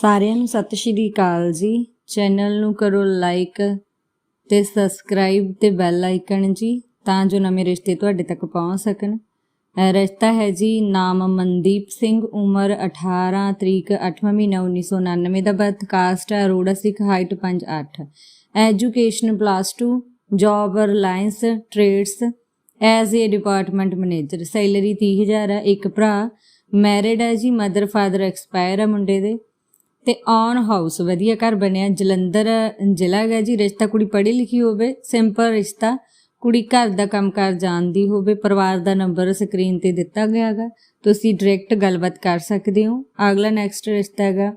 ਸਾਰਿਆਂ ਨੂੰ ਸਤਿ ਸ਼੍ਰੀ ਅਕਾਲ ਜੀ। ਚੈਨਲ ਨੂੰ ਕਰੋ ਲਾਈਕ ਤੇ ਸਬਸਕ੍ਰਾਈਬ ਤੇ ਬੈਲ ਆਈਕਨ ਜੀ, ਤਾਂ ਜੋ ਨਵੇਂ ਰਿਸ਼ਤੇ ਤੁਹਾਡੇ ਤੱਕ ਪਹੁੰਚ ਸਕਣ। ਇਹ ਰਿਸ਼ਤਾ ਹੈ ਜੀ ਨਾਮ ਮਨਦੀਪ ਸਿੰਘ, ਉਮਰ 18 ਤਰੀਕ 8ਵਾਂ ਮਹੀਨਾ 1999 ਦਾ ਬਰਥ ਕਾਸਟ ਹੈ Arora Sikh height 5'8 education plus 2 job Reliance trades as a department manager salary 30000 ਹੈ, ਇੱਕ ਭਰਾ। ਮੈਰਿਡ ਹੈ ਜੀ ਮਦਰ ਫਾਦਰ ਐਕਸਪਾਇਰ ਹੈ ਮੁੰਡੇ ਦੇ। ਤੇ ਔਨ ਹਾਊਸ, ਵਧੀਆ ਘਰ ਬਣਿਆ। ਜਲੰਧਰ, ਜ਼ਿਲ੍ਹਾ ਹੈਗਾ ਜੀ, ਰਿਸ਼ਤਾ ਕੁੜੀ ਪੜ੍ਹੀ ਲਿਖੀ ਹੋਵੇ, ਸਿੰਪਲ ਰਿਸ਼ਤਾ। ਕੁੜੀ ਘਰ ਦਾ ਕੰਮਕਾਰ ਜਾਣਦੀ ਹੋਵੇ, ਪਰਿਵਾਰ ਦਾ ਨੰਬਰ ਸਕਰੀਨ ਤੇ ਦਿੱਤਾ ਗਿਆ ਹੈਗਾ। ਤੁਸੀਂ ਡਾਇਰੈਕਟ ਗੱਲਬਾਤ ਕਰ ਸਕਦੇ ਹੋ। ਅਗਲਾ ਨੈਕਸਟ ਰਿਸ਼ਤਾ ਹੈਗਾ।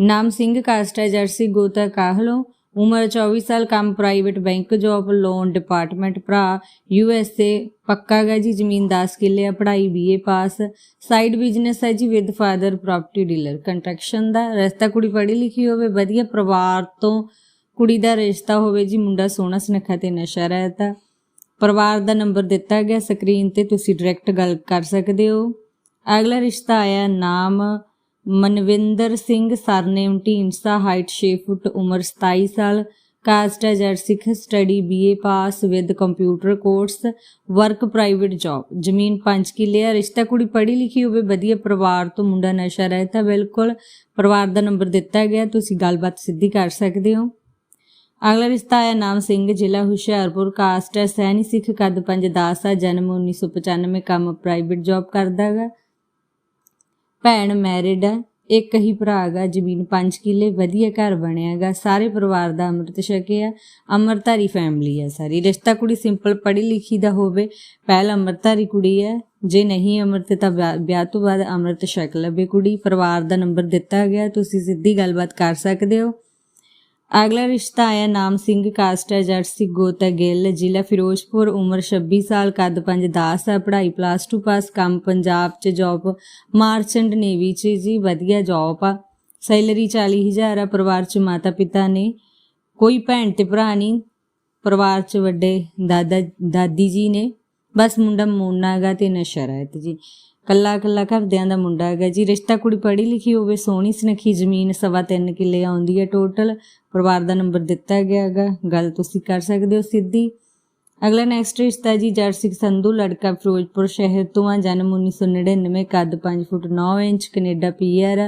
ਨਾਮ ਸਿੰਘ ਕਾਸਟ ਹੈ, ਜਰਸੀ ਗੋਤਾ ਕਾਹਲੋਂ। ਉਮਰ 24 ਸਾਲ, ਕੰਮ private bank job loan department ਭਰਾ ਯੂ ਐਸ ਏ ਪੱਕਾ ਗਾ ਜੀ ਜ਼ਮੀਨ 10 ਕਿੱਲੇ ਆ, ਪੜ੍ਹਾਈ ਬੀਏ ਪਾਸ ਸਾਈਡ ਬਿਜ਼ਨਸ ਹੈ ਜੀ with father property dealer construction ਦਾ, ਰਸਤਾ ਕੁੜੀ ਪੜ੍ਹੀ ਲਿਖੀ ਹੋਵੇ, ਵਧੀਆ ਪਰਿਵਾਰ ਤੋਂ ਕੁੜੀ ਦਾ ਰਿਸ਼ਤਾ ਹੋਵੇ ਜੀ, ਮੁੰਡਾ ਸੋਹਣਾ ਸੁਨੱਖਾ ਤੇ ਨਸ਼ਾ ਰਹਿਤਾ, ਪਰਿਵਾਰ ਦਾ ਨੰਬਰ ਦਿੱਤਾ ਗਿਆ ਸਕਰੀਨ ਤੇ, ਤੁਸੀਂ ਡਾਇਰੈਕਟ ਗੱਲ ਕਰ ਸਕਦੇ ਹੋ। ਅਗਲਾ ਰਿਸ਼ਤਾ ਆਇਆ ਨਾਮ Manwinder Singh surname Dhindsa height 6 foot, ਉਮਰ 27 ਸਾਲ, ਕਾਸਟ ਹੈ ਜਰਸਿਕ study BA pass with computer course work private job ਜ਼ਮੀਨ 5 ਕਿੱਲੇ ਆ ਰਿਸ਼ਤਾ ਕੁੜੀ ਪੜ੍ਹੀ ਲਿਖੀ ਹੋਵੇ, ਵਧੀਆ ਪਰਿਵਾਰ ਤੋਂ ਮੁੰਡਾ ਨਸ਼ਾ ਰਹਿਤਾ ਬਿਲਕੁਲ ਪਰਿਵਾਰ ਦਾ ਨੰਬਰ ਦਿੱਤਾ ਗਿਆ, ਤੁਸੀਂ ਗੱਲਬਾਤ ਸਿੱਧੀ ਕਰ ਸਕਦੇ ਹੋ। ਅਗਲਾ ਰਿਸ਼ਤਾ ਆਇਆ ਨਾਮ ਸਿੰਘ, ਜ਼ਿਲ੍ਹਾ ਹੁਸ਼ਿਆਰਪੁਰ, ਕਾਸਟ ਹੈ ਸੈਣੀ ਸਿੱਖ ਕੱਦ 5-10 ਆ, ਜਨਮ 1995 ਕੰਮ ਪ੍ਰਾਈਵੇਟ ਜੌਬ ਕਰਦਾ ਹੈਗਾ ਭੈਣ ਮੈਰਿਡ ਹੈ ਇੱਕ ਹੀ ਭਰਾ ਹੈਗਾ ਜ਼ਮੀਨ 5 ਕਿੱਲੇ, ਵਧੀਆ ਘਰ ਬਣਿਆ ਹੈਗਾ ਸਾਰੇ ਪਰਿਵਾਰ ਦਾ ਅੰਮ੍ਰਿਤ ਛਕਿਆ ਅੰਮ੍ਰਿਤਧਾਰੀ ਫੈਮਿਲੀ ਹੈ ਸਾਰੀ। ਰਿਸ਼ਤਾ ਕੁੜੀ ਸਿੰਪਲ ਪੜ੍ਹੀ ਲਿਖੀ ਦਾ ਹੋਵੇ, ਪਹਿਲ ਅੰਮ੍ਰਿਤਧਾਰੀ ਕੁੜੀ ਹੈ ਜੇ ਨਹੀਂ ਅੰਮ੍ਰਿਤ ਤਾਂ ਵਿਆਹ ਵਿਆਹ ਤੋਂ ਬਾਅਦ ਅੰਮ੍ਰਿਤ ਛਕ ਲਵੇ ਕੁੜੀ, ਪਰਿਵਾਰ ਦਾ ਨੰਬਰ ਦਿੱਤਾ ਗਿਆ, ਤੁਸੀਂ ਸਿੱਧੀ ਗੱਲਬਾਤ ਕਰ ਸਕਦੇ ਹੋ। ਅਗਲਾ ਰਿਸ਼ਤਾ ਆਇਆ ਨਾਮ ਸਿੰਘ ਕਾਸਟ ਹੈ ਜਰਸੀ ਗੋਤਾ ਗਿੱਲ, ਜ਼ਿਲ੍ਹਾ ਫਿਰੋਜ਼ਪੁਰ, ਉਮਰ 26 ਸਾਲ, ਕੱਦ 5-10 ਹੈ ਪੜ੍ਹਾਈ ਪਲੱਸ 2 ਪਾਸ ਕੰਮ ਪੰਜਾਬ 'ਚ ਜੌਬ ਮਾਰਚੈਂਟ ਨੇਵੀ 'ਚ ਜੀ, ਵਧੀਆ ਜੌਬ ਆ। ਸੈਲਰੀ 40000 ਆ, ਪਰਿਵਾਰ 'ਚ ਮਾਤਾ ਪਿਤਾ ਨੇ। ਕੋਈ ਭੈਣ ਤੇ ਭਰਾ ਨਹੀਂ, ਪਰਿਵਾਰ 'ਚ ਵੱਡੇ ਦਾਦਾ, ਦਾਦੀ ਜੀ ਨੇ। ਬਸ ਮੁੰਡਾ ਮੋਨਾ ਹੈਗਾ ਤੇ ਨਸ਼ਾ ਰਹਿਤ ਜੀ। ਕੱਲਾ ਕੱਲਾ ਘਰਦਿਆਂ ਦਾ ਮੁੰਡਾ ਹੈਗਾ ਜੀ। ਰਿਸ਼ਤਾ ਕੁੜੀ ਪੜ੍ਹੀ ਲਿਖੀ ਹੋਵੇ, ਸੋਹਣੀ ਸੁਨੱਖੀ ਜ਼ਮੀਨ, ਸਵਾ ਤਿੰਨ ਕਿੱਲੇ ਆਉਂਦੀ ਹੈ ਟੋਟਲ ਪਰਿਵਾਰ ਦਾ ਨੰਬਰ ਦਿੱਤਾ ਗਿਆ ਹੈਗਾ। ਗੱਲ ਤੁਸੀਂ ਕਰ ਸਕਦੇ ਹੋ ਸਿੱਧੀ। ਅਗਲਾ ਨੈਕਸਟ ਰਿਸ਼ਤਾ ਜੀ ਜਰਸਿਕ ਸੰਧੂ, ਲੜਕਾ ਫਿਰੋਜ਼ਪੁਰ ਸ਼ਹਿਰ ਤੋਂ ਆ, ਜਨਮ 1999 ਕੱਦ 5 foot 9 inch, Canada PR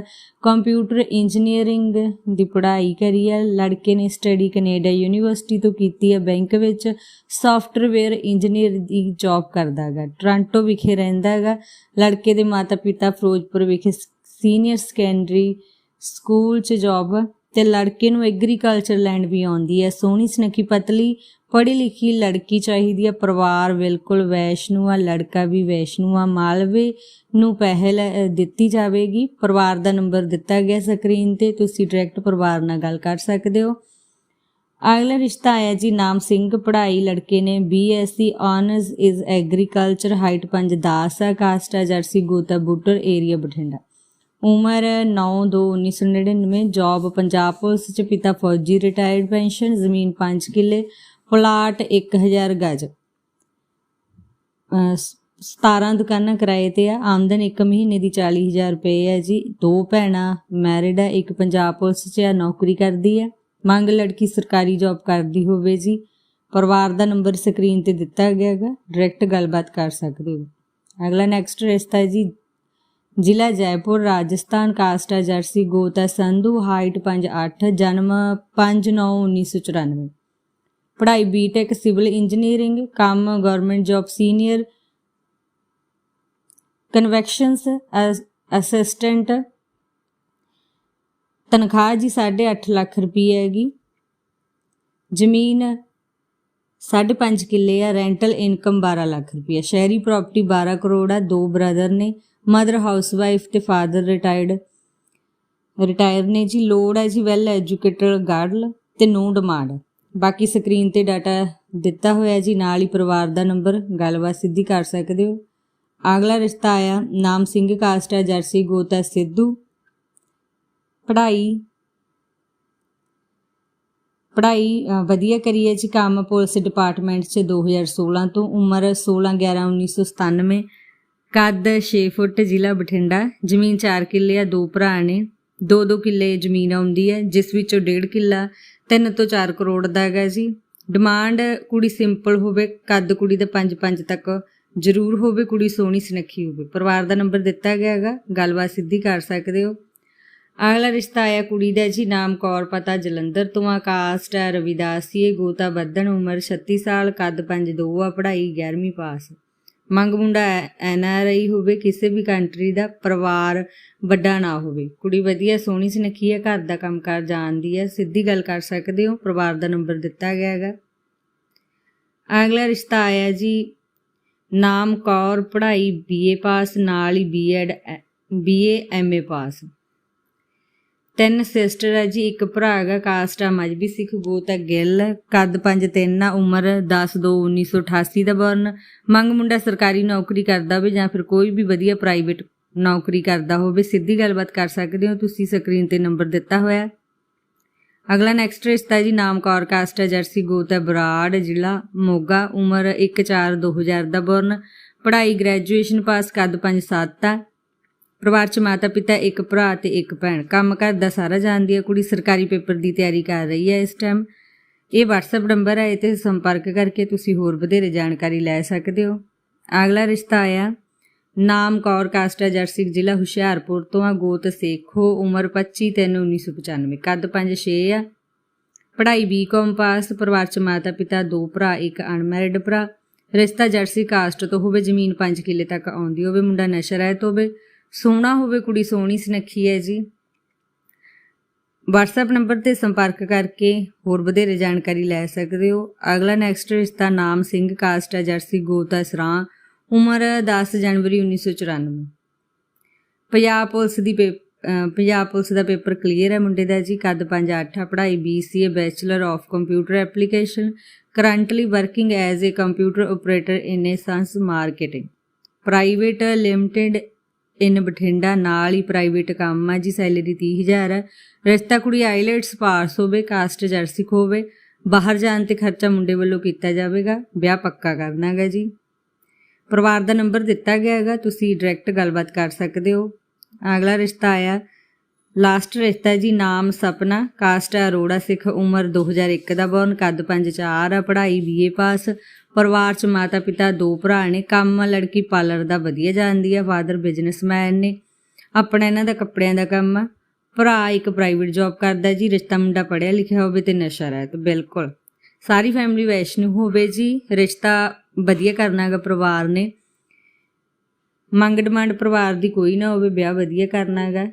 computer engineering ਦੀ ਪੜ੍ਹਾਈ ਕਰੀ ਹੈ ਲੜਕੇ ਨੇ ਸਟੱਡੀ ਕੈਨੇਡਾ ਯੂਨੀਵਰਸਿਟੀ ਤੋਂ ਕੀਤੀ ਹੈ ਬੈਂਕ ਵਿੱਚ ਸੌਫਟਵੇਅਰ ਇੰਜੀਨੀਅਰ ਦੀ ਜੌਬ ਕਰਦਾ ਹੈਗਾ ਟ੍ਰਾਂਟੋ ਵਿਖੇ ਰਹਿੰਦਾ ਹੈਗਾ ਲੜਕੇ ਦੇ ਮਾਤਾ-ਪਿਤਾ ਫਿਰੋਜ਼ਪੁਰ ਵਿਖੇ ਸੀਨੀਅਰ ਸੈਕੰਡਰੀ ਸਕੂਲ 'ਚ ਜੌਬ ਤੇ ਲੜਕੇ ਨੂੰ ਐਗਰੀਕਲਚਰ ਲੈਂਡ ਵੀ ਆਉਂਦੀ ਹੈ। ਸੋਹਣੀ ਸੁਨੱਖੀ ਪਤਲੀ ਪੜ੍ਹੀ ਲਿਖੀ ਲੜਕੀ ਚਾਹੀਦੀ ਹੈ। ਪਰਿਵਾਰ ਬਿਲਕੁਲ ਵੈਸ਼ਨੂ ਆ ਲੜਕਾ ਵੀ ਵੈਸ਼ਨੂ ਆ। ਮਾਲਵੇ ਨੂੰ ਪਹਿਲ ਅ, ਦਿੱਤੀ ਜਾਵੇਗੀ। ਪਰਿਵਾਰ ਦਾ ਨੰਬਰ ਦਿੱਤਾ ਗਿਆ ਸਕਰੀਨ ਤੇ। ਤੁਸੀਂ ਡਾਇਰੈਕਟ ਪਰਿਵਾਰ ਨਾਲ ਗੱਲ ਕਰ ਸਕਦੇ ਹੋ। ਅਗਲਾ ਰਿਸ਼ਤਾ ਆਇਆ ਜੀ ਨਾਮ ਸਿੰਘ। ਪੜ੍ਹਾਈ ਲੜਕੇ ਨੇ BSc honours is agriculture height 5-10 ਆ। ਕਾਸਟ ਆ ਜਰਸੀ ਗੋਤਾ ਬੂਟਰ ਏਰੀਆ ਬਠਿੰਡਾ। ਉਮਰ 9/2/1999 ਜੌਬ ਪੰਜਾਬ ਪੁਲਿਸ ਚ, ਪਿਤਾ ਫੌਜੀ ਰਿਟਾਇਰਡ ਪੈਨਸ਼ਨ ਜ਼ਮੀਨ 5 ਕਿੱਲੇ, ਪਲਾਟ 1000 ਗਜ। ਅਹ 17 ਦੁਕਾਨਾਂ ਕਿਰਾਏ ਤੇ ਆ, ਆਮਦਨ ਇੱਕ ਮਹੀਨੇ ਦੀ 40000 ਰੁਪਏ ਹੈ ਜੀ। ਦੋ ਭੈਣਾਂ ਮੈਰਿਡ ਹੈ ਇੱਕ ਪੰਜਾਬ ਪੁਲਿਸ 'ਚ ਆ, ਨੌਕਰੀ ਕਰਦੀ ਹੈ ਮੰਗ ਲੜਕੀ ਸਰਕਾਰੀ ਜੌਬ ਕਰਦੀ ਹੋਵੇ ਜੀ। ਪਰਿਵਾਰ ਦਾ ਨੰਬਰ ਸਕਰੀਨ ਤੇ ਦਿੱਤਾ ਗਿਆ ਹੈਗਾ ਡਾਇਰੈਕਟ ਗੱਲਬਾਤ ਕਰ ਸਕਦੇ ਹੋ। ਅਗਲਾ ਨੈਕਸਟ ਰਿਸ਼ਤਾ ਹੈ ਜੀ ਜ਼ਿਲ੍ਹਾ ਜੈਪੁਰ, ਰਾਜਸਥਾਨ, ਕਾਸਟ ਜਰਸੀ ਗੋਤਾ ਸੰਧੂ, ਹਾਈਟ 5'8 ਜਨਮ 5/9/1994 ਪੜ੍ਹਾਈ ਬੀਟੈਕ ਸਿਵਲ ਇੰਜੀਨੀਅਰਿੰਗ ਕੰਮ government job senior conventions assistant ਤਨਖਾਹ ਜੀ 8.5 ਲੱਖ ਰੁਪਏ ਹੈਗੀ। ਜ਼ਮੀਨ 5.5 ਕਿੱਲੇ ਆ ਰੈਂਟਲ ਇਨਕਮ 12 ਲੱਖ ਰੁਪਏ ਸ਼ਹਿਰੀ ਪ੍ਰਾਪਰਟੀ 12 ਕਰੋੜ ਆ, ਦੋ ਬ੍ਰਦਰ ਨੇ ਮਦਰ ਹਾਊਸਵਾਈਫ ਤੇ ਫਾਦਰ ਰਿਟਾਇਰਡ ਰਿਟਾਇਰ ਨੇ ਜੀ, ਲੋੜ ਹੈ ਜੀ ਵੈਲ ਐਜੂਕੇਟਡ ਗਰਲ ਤੇ ਨੋ ਡਿਮਾਂਡ ਬਾਕੀ ਸਕਰੀਨ ਤੇ ਡਾਟਾ ਦਿੱਤਾ ਹੋਇਆ ਜੀ, ਨਾਲ ਹੀ ਪਰਿਵਾਰ ਦਾ ਨੰਬਰ ਗੱਲਬਾਤ ਸਿੱਧੀ ਕਰ ਸਕਦੇ ਹੋ। ਅਗਲਾ ਰਿਸ਼ਤਾ ਆਇਆ, ਨਾਮ ਸਿੰਘ ਕਾਸਟ ਹੈ ਜਰਸੀ, ਗੋਤਾ, ਸਿੱਧੂ। ਪੜ੍ਹਾਈ ਪੜ੍ਹਾਈ ਵਧੀਆ ਕਰੀ ਹੈ ਜੀ ਕੰਮ ਪੁਲਿਸ ਡਿਪਾਰਟਮੈਂਟ 'ਚ 2016 ਤੋਂ ਉਮਰ 16 11 1997 ਕੱਦ 6 ਫੁੱਟ ਜ਼ਿਲ੍ਹਾ ਬਠਿੰਡਾ, ਜ਼ਮੀਨ 4 ਕਿੱਲੇ ਆ, ਦੋ ਭਰਾ ਨੇ। 2-2 ਕਿੱਲੇ ਜ਼ਮੀਨ ਆਉਂਦੀ ਹੈ, ਜਿਸ ਵਿੱਚੋਂ 1.5 ਕਿੱਲਾ 3 ਤੋਂ 4 ਕਰੋੜ ਦਾ ਹੈਗਾ ਜੀ। ਡਿਮਾਂਡ ਕੁੜੀ ਸਿੰਪਲ ਹੋਵੇ, ਕੱਦ ਕੁੜੀ ਦਾ 5-5 ਤੱਕ ਜ਼ਰੂਰ ਹੋਵੇ, ਕੁੜੀ ਸੋਹਣੀ ਸੁਨੱਖੀ ਹੋਵੇ। ਪਰਿਵਾਰ ਦਾ ਨੰਬਰ ਦਿੱਤਾ ਗਿਆ ਹੈਗਾ, ਗੱਲਬਾਤ ਸਿੱਧੀ ਕਰ ਸਕਦੇ ਹੋ। ਅਗਲਾ ਰਿਸ਼ਤਾ ਆਇਆ ਕੁੜੀ ਦਾ, ਜੀ ਨਾਮ ਕੌਰ, ਪਤਾ ਜਲੰਧਰ ਤੋਂ ਆ ਕਾਸਟ ਹੈ ਰਵਿਦਾਸੀਏ ਗੋਤਾ ਬੱਦਣ ਉਮਰ 36 ਸਾਲ, ਕੱਦ 5'2 ਆ, ਪੜ੍ਹਾਈ 11ਵੀਂ ਪਾਸ। ਮੰਗ ਮੁੰਡਾ ਐਨ ਆਰ ਆਈ ਹੋਵੇ, ਕਿਸੇ ਵੀ ਕੰਟਰੀ ਦਾ, ਪਰਿਵਾਰ ਵੱਡਾ ਨਾ ਹੋਵੇ। ਕੁੜੀ ਵਧੀਆ, ਸੋਹਣੀ, ਸੁਨੱਖੀ ਹੈ ਘਰ ਦਾ ਕੰਮਕਾਰ ਜਾਣਦੀ ਹੈ ਸਿੱਧੀ ਗੱਲ ਕਰ ਸਕਦੇ ਹੋ, ਪਰਿਵਾਰ ਦਾ ਨੰਬਰ ਦਿੱਤਾ ਗਿਆ ਹੈਗਾ। ਅਗਲਾ ਰਿਸ਼ਤਾ ਆਇਆ ਜੀ, ਨਾਮ ਕੌਰ, ਪੜ੍ਹਾਈ ਬੀਏ ਪਾਸ, ਨਾਲ ਹੀ ਬੀਐਡ ਬੀਏ ਐਮਏ ਪਾਸ। ਤਿੰਨ ਸਿਸਟਰ ਹੈ ਜੀ, ਇੱਕ ਭਰਾ ਹੈਗਾ ਕਾਸਟ ਆ, ਮਜਬੀ ਸਿੱਖ, ਗੋਤ ਹੈ ਗਿੱਲ, ਕੱਦ 5'3 ਆ, ਉਮਰ 10 2 1988 ਦਾ ਬਰਨ। ਮੰਗ ਮੁੰਡਾ ਸਰਕਾਰੀ ਨੌਕਰੀ ਕਰਦਾ ਹੋਵੇ ਜਾਂ ਫਿਰ ਕੋਈ ਵੀ ਵਧੀਆ ਪ੍ਰਾਈਵੇਟ ਨੌਕਰੀ ਕਰਦਾ ਹੋਵੇ, ਸਿੱਧੀ ਗੱਲਬਾਤ ਕਰ ਸਕਦੇ ਹੋ, ਤੁਸੀਂ ਸਕਰੀਨ ਤੇ ਨੰਬਰ ਦਿੱਤਾ ਹੋਇਆ ਅਗਲਾ ਨੈਕਸਟ ਰਿਸ਼ਤਾ ਜੀ, ਨਾਮ ਕੌਰ ਕਾਸਟ ਹੈ ਜਰਸੀ ਗੋਤ ਹੈ ਬਰਾੜ ਜ਼ਿਲ੍ਹਾ, ਮੋਗਾ, ਉਮਰ 1/4 2000 ਦਾ ਬਰਨ। ਪੜ੍ਹਾਈ ਗ੍ਰੈਜੂਏਸ਼ਨ ਪਾਸ ਕੱਦ 5'7 ਆ। ਪਰਿਵਾਰ ਚ ਮਾਤਾ ਪਿਤਾ, ਇੱਕ ਭਰਾ ਤੇ ਇੱਕ ਭੈਣ। ਕੰਮ ਘਰ ਦਾ ਸਾਰਾ ਜਾਣਦੀ ਹੈ। ਕੁੜੀ ਸਰਕਾਰੀ ਪੇਪਰ ਦੀ ਤਿਆਰੀ ਕਰ ਰਹੀ ਹੈ ਇਸ ਟਾਈਮ ਇਹ WhatsApp ਨੰਬਰ ਹੈ। ਇਹ ਤੇ ਸੰਪਰਕ ਕਰਕੇ ਤੁਸੀਂ ਹੋਰ ਵਧੇਰੇ ਜਾਣਕਾਰੀ ਲੈ ਸਕਦੇ ਹੋ। ਅਗਲਾ ਰਿਸ਼ਤਾ ਆਇਆ। ਨਾਮ ਕੌਰ ਕਾਸਟਾ ਜਰਸੀ ਜ਼ਿਲ੍ਹਾ ਹੁਸ਼ਿਆਰਪੁਰ ਤੋਂ ਆ। ਗੋਤ ਸੇਖੋ ਉਮਰ 25 3 1995 ਕੱਦ 5'6 ਆ। ਪੜ੍ਹਾਈ ਬੀਕਾਮ ਪਾਸ। ਪਰਿਵਾਰ ਚ ਮਾਤਾ ਪਿਤਾ, ਦੋ ਭਰਾ, ਇੱਕ ਅਨਮੈਰਿਡ ਭਰਾ। ਰਿਸ਼ਤਾ ਜਰਸੀ ਕਾਸਟ ਤੋਂ ਹੋਵੇ। ਜ਼ਮੀਨ 5 ਕਿੱਲੇ ਤੱਕ ਆਉਂਦੀ ਹੋਵੇ। ਮੁੰਡਾ ਨਸ਼ਾ ਰਹਿਤ ਹੋਵੇ। ਸੋਹਣਾ ਹੋਵੇ, ਕੁੜੀ ਸੋਹਣੀ ਸੁਨੱਖੀ ਹੈ ਜੀ। WhatsApp ਨੰਬਰ ਤੇ ਸੰਪਰਕ ਕਰਕੇ ਹੋਰ ਵਧੇਰੇ ਜਾਣਕਾਰੀ ਲੈ ਸਕਦੇ ਹੋ। ਅਗਲਾ ਨੈਕਸਟ ਰਿਸ਼ਤਾ ਨਾਮ ਸਿੰਘ ਕਾਸਟ ਹੈ, ਜਰਸੀ, ਗੋਤਾ ਸਰਾਂ। ਉਮਰ 10 ਜਨਵਰੀ 1994 ਪੰਜਾਬ ਪੁਲਿਸ ਦੀ ਪੇ- ਪੰਜਾਬ ਪੁਲਿਸ ਦਾ ਪੇਪਰ ਕਲੀਅਰ ਹੈ ਮੁੰਡੇ ਦਾ ਜੀ। ਕੱਦ 5'8 ਪੜ੍ਹਾਈ BCA bachelor of computer application currently working as a computer operator in a sons marketing private limited in Bathinda, ਨਾਲ ਹੀ ਪ੍ਰਾਈਵੇਟ ਕੰਮ ਆ ਜੀ ਸੈਲਰੀ 30000 ਹੈ ਰਿਸ਼ਤਾ ਕੁੜੀ ਆਈਲੈਟਸ ਪਾਸ ਹੋਵੇ ਕਾਸਟ ਜਰਸੀ ਹੋਵੇ ਬਾਹਰ ਜਾਣ ਤੇ ਖਰਚਾ ਮੁੰਡੇ ਵੱਲੋਂ ਕੀਤਾ ਜਾਵੇਗਾ, ਵਿਆਹ ਪੱਕਾ ਕਰਨਾ ਜੀ। ਪਰਿਵਾਰ ਦਾ ਨੰਬਰ ਦਿੱਤਾ ਗਿਆ ਹੈਗਾ, ਤੁਸੀਂ ਡਾਇਰੈਕਟ ਗੱਲਬਾਤ ਕਰ ਸਕਦੇ ਹੋ। ਅਗਲਾ ਰਿਸ਼ਤਾ ਆਇਆ ਲਾਸਟ ਰਿਸ਼ਤਾ ਜੀ, ਨਾਮ ਸਪਨਾ ਕਾਸਟ ਹੈ ਅਰੋੜਾ ਸਿੱਖ, ਉਮਰ 2001 ਦਾ ਬਰਨ ਕੱਦ 5'4 ਆ, ਪੜ੍ਹਾਈ ਬੀਏ ਪਾਸ ਪਰਿਵਾਰ ਚ ਮਾਤਾ ਪਿਤਾ ਦੋ ਭਰਾ ਨੇ, ਕੰਮ ਲੜਕੀ ਪਾਰਲਰ ਦਾ ਵਧੀਆ ਜਾਣਦੀ ਆ ਫਾਦਰ ਬਿਜ਼ਨਸਮੈਨ ਨੇ। ਆਪਣਾ ਇਹਨਾਂ ਦਾ ਕੱਪੜਿਆਂ ਦਾ ਕੰਮ ਆ। ਭਰਾ ਇੱਕ ਪ੍ਰਾਈਵੇਟ ਜੌਬ ਕਰਦਾ ਜੀ, ਰਿਸ਼ਤਾ ਮੁੰਡਾ ਪੜ੍ਹਿਆ ਲਿਖਿਆ ਹੋਵੇ ਤੇ ਨਸ਼ਾ ਰਹਿਤ ਬਿਲਕੁਲ। ਸਾਰੀ ਫੈਮਿਲੀ ਵੈਸ਼ਨੂ ਹੋਵੇ ਜੀ, ਰਿਸ਼ਤਾ ਵਧੀਆ ਕਰਨਾ ਹੈਗਾ ਪਰਿਵਾਰ ਨੇ। ਮੰਗ ਡਿਮਾਂਡ ਪਰਿਵਾਰ ਦੀ ਕੋਈ ਨਾ ਹੋਵੇ, ਵਿਆਹ ਵਧੀਆ ਕਰਨਾ ਹੈਗਾ।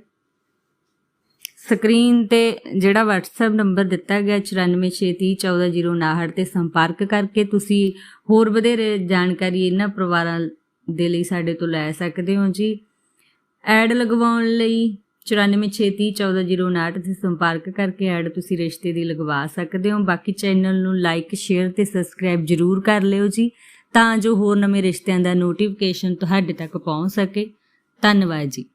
ਸਕਰੀਨ ਤੇ ਜਿਹੜਾ WhatsApp ਨੰਬਰ ਦਿੱਤਾ ਗਿਆ 9463144059 ਤੇ ਸੰਪਰਕ ਕਰਕੇ ਤੁਸੀਂ ਹੋਰ ਵਧੇਰੇ ਜਾਣਕਾਰੀ ਇਹਨਾਂ ਪਰਿਵਾਰਾਂ ਦੇ ਲਈ ਸਾਡੇ ਤੋਂ ਲੈ ਸਕਦੇ ਹੋ ਜੀ। ਐਡ ਲਗਵਾਉਣ ਲਈ 9463144059 ਤੇ ਸੰਪਰਕ ਕਰਕੇ ਐਡ ਤੁਸੀਂ ਰਿਸ਼ਤੇ ਦੀ ਲਗਵਾ ਸਕਦੇ ਹੋ। ਬਾਕੀ ਚੈਨਲ ਨੂੰ ਲਾਈਕ ਸ਼ੇਅਰ ਤੇ ਸਬਸਕ੍ਰਾਈਬ ਜਰੂਰ ਕਰ ਲਿਓ ਜੀ, ਤਾਂ ਜੋ ਹੋਰ ਨਵੇਂ ਰਿਸ਼ਤਿਆਂ ਦਾ ਨੋਟੀਫਿਕੇਸ਼ਨ ਤੁਹਾਡੇ ਤੱਕ ਪਹੁੰਚ ਸਕੇ। ਧੰਨਵਾਦ ਜੀ।